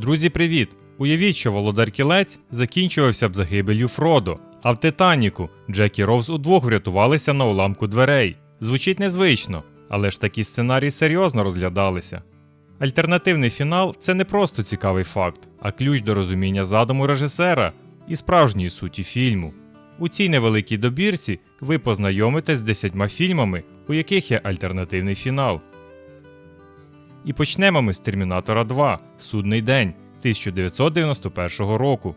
Друзі, привіт! Уявіть, що володар кілець закінчувався б загибелью Фродо, а в Титаніку Джекі Роуз удвох врятувалися на уламку дверей. Звучить незвично, але ж такі сценарії серйозно розглядалися. Альтернативний фінал це не просто цікавий факт, а ключ до розуміння задуму режисера і справжньої суті фільму. У цій невеликій добірці ви познайомитесь з десятьма фільмами, у яких є альтернативний фінал. І почнемо ми з Термінатора 2 Судний день 1991 року.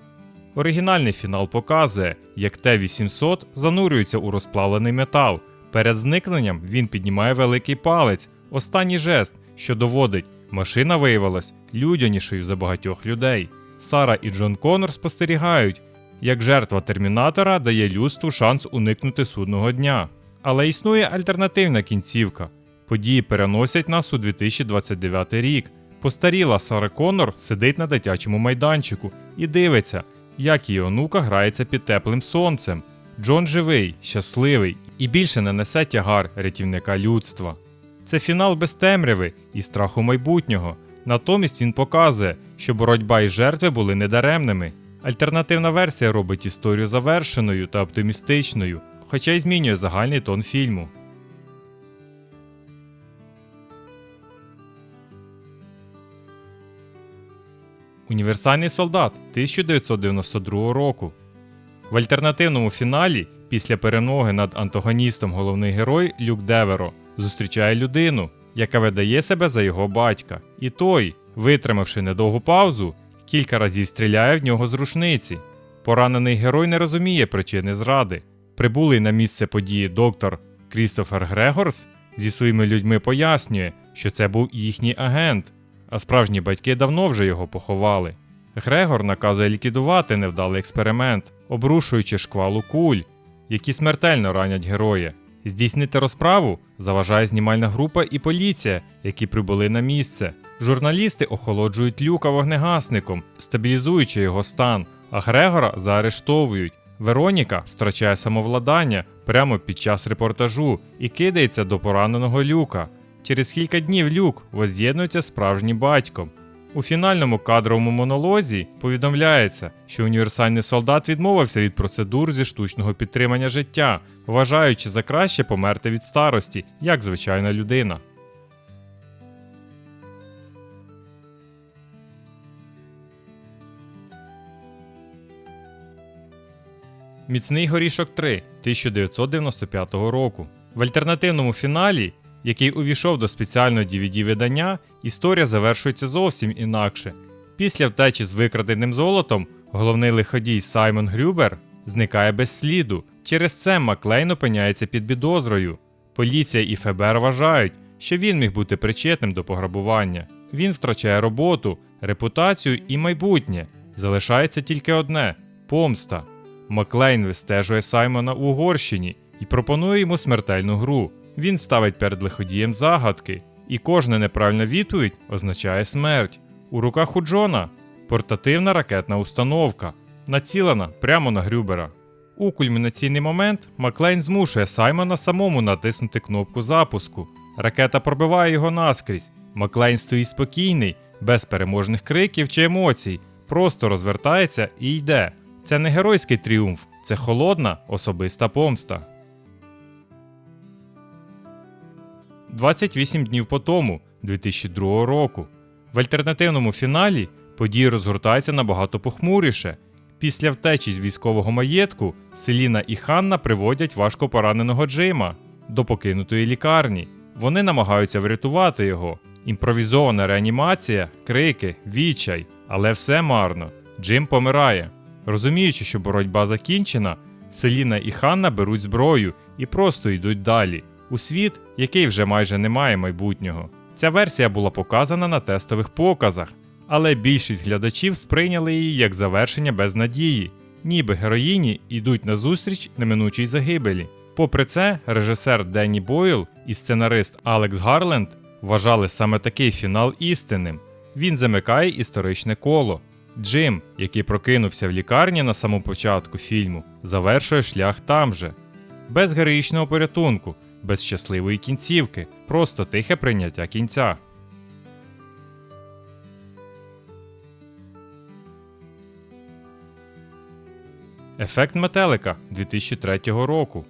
Оригінальний фінал показує, як Т-800 занурюється у розплавлений метал. Перед зникненням він піднімає великий палець, останній жест, що доводить, машина виявилась людянішою за багатьох людей. Сара і Джон Коннор спостерігають, як жертва термінатора дає людству шанс уникнути судного дня. Але існує альтернативна кінцівка. Події переносять нас у 2029 рік. Постаріла Сара Коннор сидить на дитячому майданчику і дивиться, як її онука грається під теплим сонцем. Джон живий, щасливий і більше не несе тягар рятівника людства. Це фінал без темряви і страху майбутнього. Натомість він показує, що боротьба і жертви були недаремними. Альтернативна версія робить історію завершеною та оптимістичною, хоча й змінює загальний тон фільму. Універсальний солдат 1992 року. В альтернативному фіналі, після перемоги над антагоністом головний герой Люк Деверо зустрічає людину, яка видає себе за його батька. І той, витримавши недовгу паузу, кілька разів стріляє в нього з рушниці. Поранений герой не розуміє причини зради. Прибулий на місце події доктор Крістофер Грегорс зі своїми людьми пояснює, що це був їхній агент, а справжні батьки давно вже його поховали. Грегор наказує ліквідувати невдалий експеримент, обрушуючи шквалу куль, які смертельно ранять героя. Здійснити розправу заважає знімальна група і поліція, які прибули на місце. Журналісти охолоджують люка вогнегасником, стабілізуючи його стан, а Грегора заарештовують. Вероніка втрачає самовладання прямо під час репортажу і кидається до пораненого люка. Через кілька днів люк воз'єднується справжнім батьком. У фінальному кадровому монолозі повідомляється, що універсальний солдат відмовився від процедур зі штучного підтримання життя, вважаючи за краще померти від старості, як звичайна людина. Міцний горішок 3 1995 року. В альтернативному фіналі, який увійшов до спеціального DVD-видання, історія завершується зовсім інакше. Після втечі з викраденим золотом головний лиходій Саймон Грюбер зникає без сліду. Через це Маклейн опиняється під підозрою. Поліція і ФБР вважають, що він міг бути причетним до пограбування. Він втрачає роботу, репутацію і майбутнє. Залишається тільки одне помста. Маклейн вистежує Саймона у Угорщині і пропонує йому смертельну гру. Він ставить перед лиходієм загадки, і кожна неправильна відповідь означає смерть. У руках у Джона портативна ракетна установка, націлена прямо на Грюбера. У кульмінаційний момент Маклейн змушує Саймона самому натиснути кнопку запуску. Ракета пробиває його наскрізь. Маклейн стоїть спокійний, без переможних криків чи емоцій, просто розвертається і йде. Це не геройський тріумф, це холодна особиста помста. 28 днів по тому, 2002 року. В альтернативному фіналі події розгортаються набагато похмуріше. Після втечі з військового маєтку Селіна і Ханна приводять важко пораненого Джима до покинутої лікарні. Вони намагаються врятувати його. Імпровізована реанімація, крики, відчай, але все марно. Джим помирає. Розуміючи, що боротьба закінчена, Селіна і Ханна беруть зброю і просто йдуть далі, у світ, який вже майже не має майбутнього. Ця версія була показана на тестових показах, але більшість глядачів сприйняли її як завершення без надії, ніби героїні йдуть на зустріч неминучій загибелі. Попри це, режисер Денні Бойл і сценарист Алекс Гарленд вважали саме такий фінал істинним. Він замикає історичне коло. Джим, який прокинувся в лікарні на самому початку фільму, завершує шлях там же. Без героїчного порятунку, без щасливої кінцівки, просто тихе прийняття кінця. Ефект метелика 2003 року.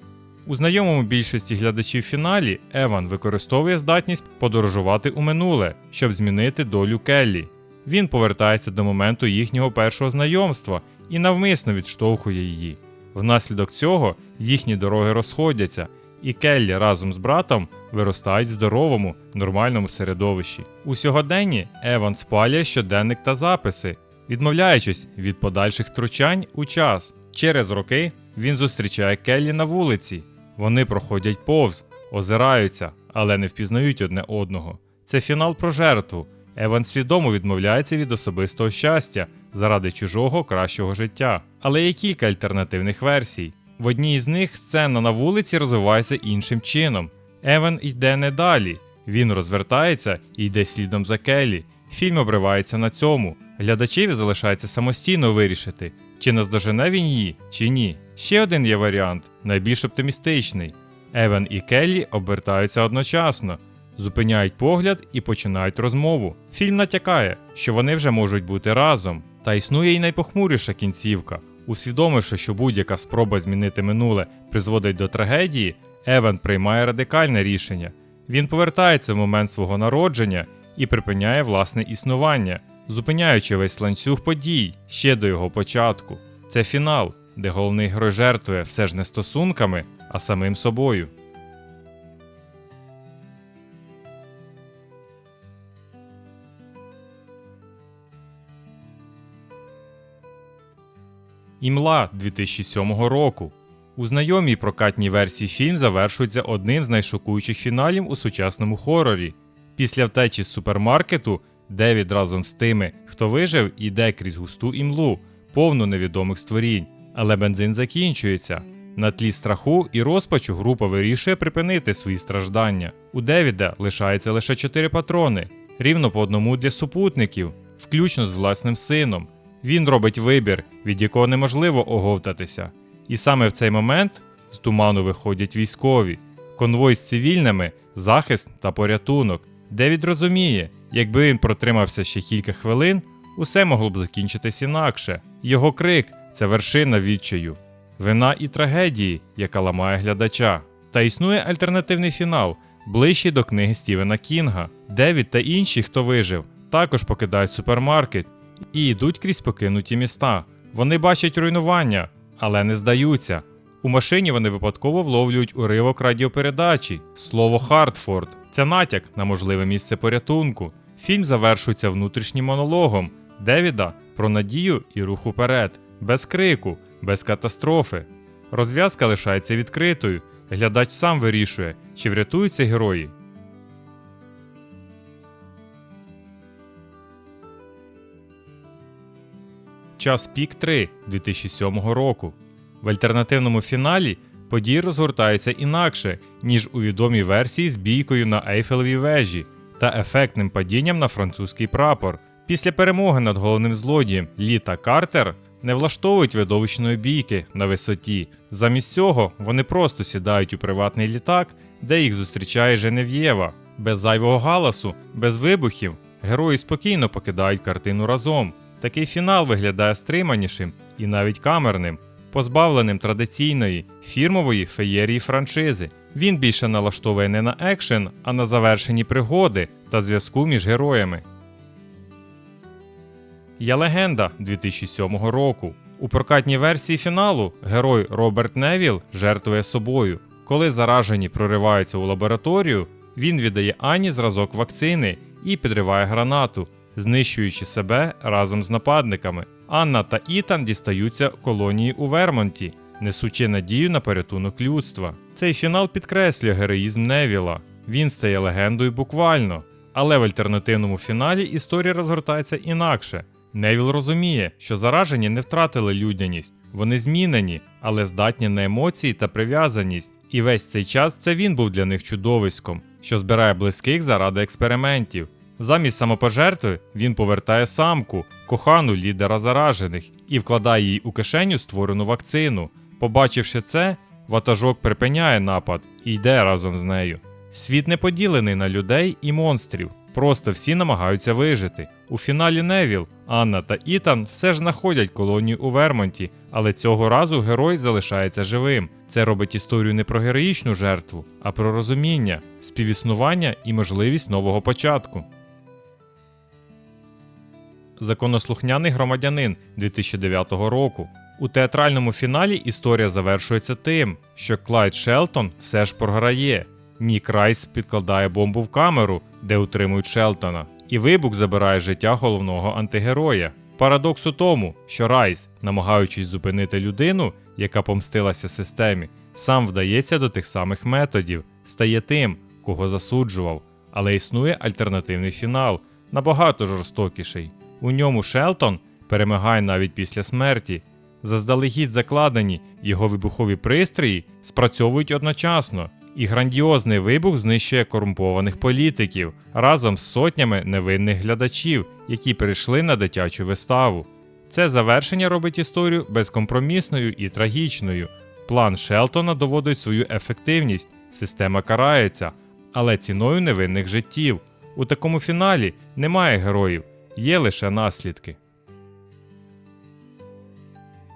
У знайомому більшості глядачів фіналі Еван використовує здатність подорожувати у минуле, щоб змінити долю Келлі. Він повертається до моменту їхнього першого знайомства і навмисно відштовхує її. Внаслідок цього їхні дороги розходяться, і Келлі разом з братом виростають в здоровому, нормальному середовищі. У сьогоденні Еван спалює щоденник та записи, відмовляючись від подальших втручань у час. Через роки він зустрічає Келлі на вулиці. Вони проходять повз, озираються, але не впізнають одне одного. Це фінал про жертву. Еван свідомо відмовляється від особистого щастя заради чужого кращого життя. Але є кілька альтернативних версій. В одній із них сцена на вулиці розвивається іншим чином. Еван йде не далі. Він розвертається і йде слідом за Келлі. Фільм обривається на цьому. Глядачеві залишається самостійно вирішити, чи наздожене він її, чи ні. Ще один є варіант, найбільш оптимістичний. Еван і Келлі обертаються одночасно, зупиняють погляд і починають розмову. Фільм натякає, що вони вже можуть бути разом. Та існує й найпохмуріша кінцівка. Усвідомивши, що будь-яка спроба змінити минуле призводить до трагедії, Еван приймає радикальне рішення. Він повертається в момент свого народження і припиняє власне існування, зупиняючи весь ланцюг подій ще до його початку. Це фінал, де головний герой жертвує все ж не стосунками, а самим собою. Імла 2007 року. У знайомій прокатній версії фільм завершується одним з найшокуючих фіналів у сучасному хорорі. Після втечі з супермаркету Девід разом з тими, хто вижив, іде крізь густу імлу, повну невідомих створінь. Але бензин закінчується. На тлі страху і розпачу група вирішує припинити свої страждання. У Девіда лишається лише чотири патрони, рівно по одному для супутників, включно з власним сином. Він робить вибір, від якого неможливо оговтатися. І саме в цей момент з туману виходять військові, конвой з цивільними, захист та порятунок. Девід розуміє, якби він протримався ще кілька хвилин, усе могло б закінчитись інакше. Його крик це вершина відчаю, вина і трагедії, яка ламає глядача. Та існує альтернативний фінал, ближчий до книги Стівена Кінга. Девід та інші, хто вижив, також покидають супермаркет і йдуть крізь покинуті міста. Вони бачать руйнування, але не здаються. У машині вони випадково вловлюють уривок радіопередачі, слово Хартфорд. Це натяк на можливе місце порятунку. Фільм завершується внутрішнім монологом Девіда про надію і рух уперед, без крику, без катастрофи. Розв'язка лишається відкритою. Глядач сам вирішує, чи врятуються герої. Час пік 3 2007 року. В альтернативному фіналі події розгортаються інакше, ніж у відомій версії з бійкою на Ейфелевій вежі та ефектним падінням на французький прапор. Після перемоги над головним злодієм Лі та Картер не влаштовують видовищної бійки на висоті. Замість цього вони просто сідають у приватний літак, де їх зустрічає Женев'єва. Без зайвого галасу, без вибухів, герої спокійно покидають картину разом. Такий фінал виглядає стриманішим і навіть камерним, позбавленим традиційної фірмової феєрії франшизи. Він більше налаштовує не на екшен, а на завершені пригоди та зв'язку між героями. Я легенда 2007 року. У прокатній версії фіналу герой Роберт Невіл жертвує собою. Коли заражені прориваються у лабораторію, він віддає Ані зразок вакцини і підриває гранату, знищуючи себе разом з нападниками. Анна та Ітан дістаються колонії у Вермонті, несучи надію на порятунок людства. Цей фінал підкреслює героїзм Невіла. Він стає легендою буквально. Але в альтернативному фіналі історія розгортається інакше. Невіл розуміє, що заражені не втратили людяність, вони змінені, але здатні на емоції та прив'язаність. І весь цей час це він був для них чудовиськом, що збирає близьких заради експериментів. Замість самопожертви він повертає самку, кохану лідера заражених, і вкладає їй у кишеню створену вакцину. Побачивши це, ватажок припиняє напад і йде разом з нею. Світ не поділений на людей і монстрів. Просто всі намагаються вижити. У фіналі Невіл, Анна та Ітан все ж знаходять колонію у Вермонті, але цього разу герой залишається живим. Це робить історію не про героїчну жертву, а про розуміння, співіснування і можливість нового початку. Законослухняний громадянин 2009 року. У театральному фіналі історія завершується тим, що Клайд Шелтон все ж програє. Нік Райс підкладає бомбу в камеру, де утримують Шелтона, і вибух забирає життя головного антигероя. Парадокс у тому, що Райс, намагаючись зупинити людину, яка помстилася системі, сам вдається до тих самих методів, стає тим, кого засуджував. Але існує альтернативний фінал, набагато жорстокіший. У ньому Шелтон перемагає навіть після смерті. Заздалегідь закладені його вибухові пристрої спрацьовують одночасно, і грандіозний вибух знищує корумпованих політиків разом з сотнями невинних глядачів, які прийшли на дитячу виставу. Це завершення робить історію безкомпромісною і трагічною. План Шелтона доводить свою ефективність, система карається, але ціною невинних життів. У такому фіналі немає героїв, є лише наслідки.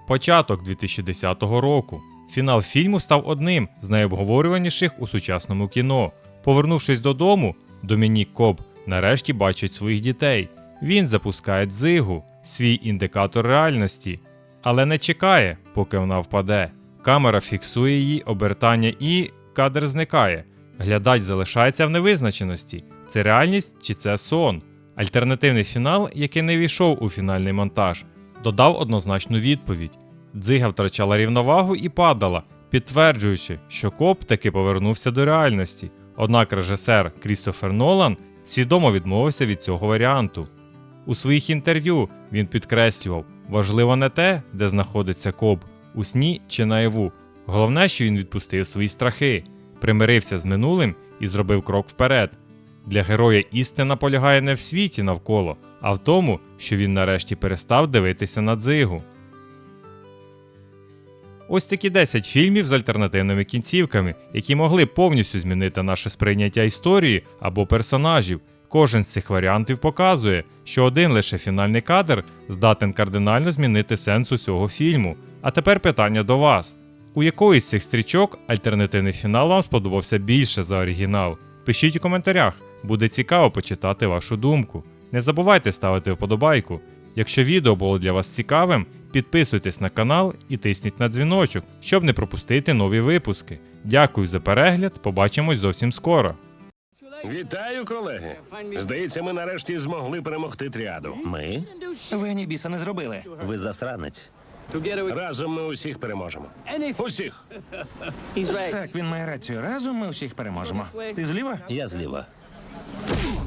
Початок 2010 року. Фінал фільму став одним з найобговорюваніших у сучасному кіно. Повернувшись додому, Домінік Коб нарешті бачить своїх дітей. Він запускає дзигу, свій індикатор реальності, але не чекає, поки вона впаде. Камера фіксує її обертання і кадр зникає. Глядач залишається в невизначеності: це реальність чи це сон. Альтернативний фінал, який не війшов у фінальний монтаж, додав однозначну відповідь. Дзига втрачала рівновагу і падала, підтверджуючи, що коп таки повернувся до реальності. Однак режисер Крістофер Нолан свідомо відмовився від цього варіанту. У своїх інтерв'ю він підкреслював, важливо не те, де знаходиться коп, у сні чи наяву. Головне, що він відпустив свої страхи, примирився з минулим і зробив крок вперед. Для героя істина полягає не в світі навколо, а в тому, що він нарешті перестав дивитися на дзигу. Ось такі 10 фільмів з альтернативними кінцівками, які могли повністю змінити наше сприйняття історії або персонажів. Кожен з цих варіантів показує, що один лише фінальний кадр здатен кардинально змінити сенс усього фільму. А тепер питання до вас: у якої з цих стрічок альтернативний фінал вам сподобався більше за оригінал? Пишіть у коментарях, буде цікаво почитати вашу думку. Не забувайте ставити вподобайку. Якщо відео було для вас цікавим, підписуйтесь на канал і тисніть на дзвіночок, щоб не пропустити нові випуски. Дякую за перегляд, побачимось зовсім скоро. Вітаю, колеги. Здається, ми нарешті змогли перемогти тріаду. Ми? Ви ні біса не зробили. Ви засранець. Разом ми усіх переможемо. Усіх. Так, він має рацію. Разом ми всіх переможемо. Ти зліва? Я зліва. Ooh.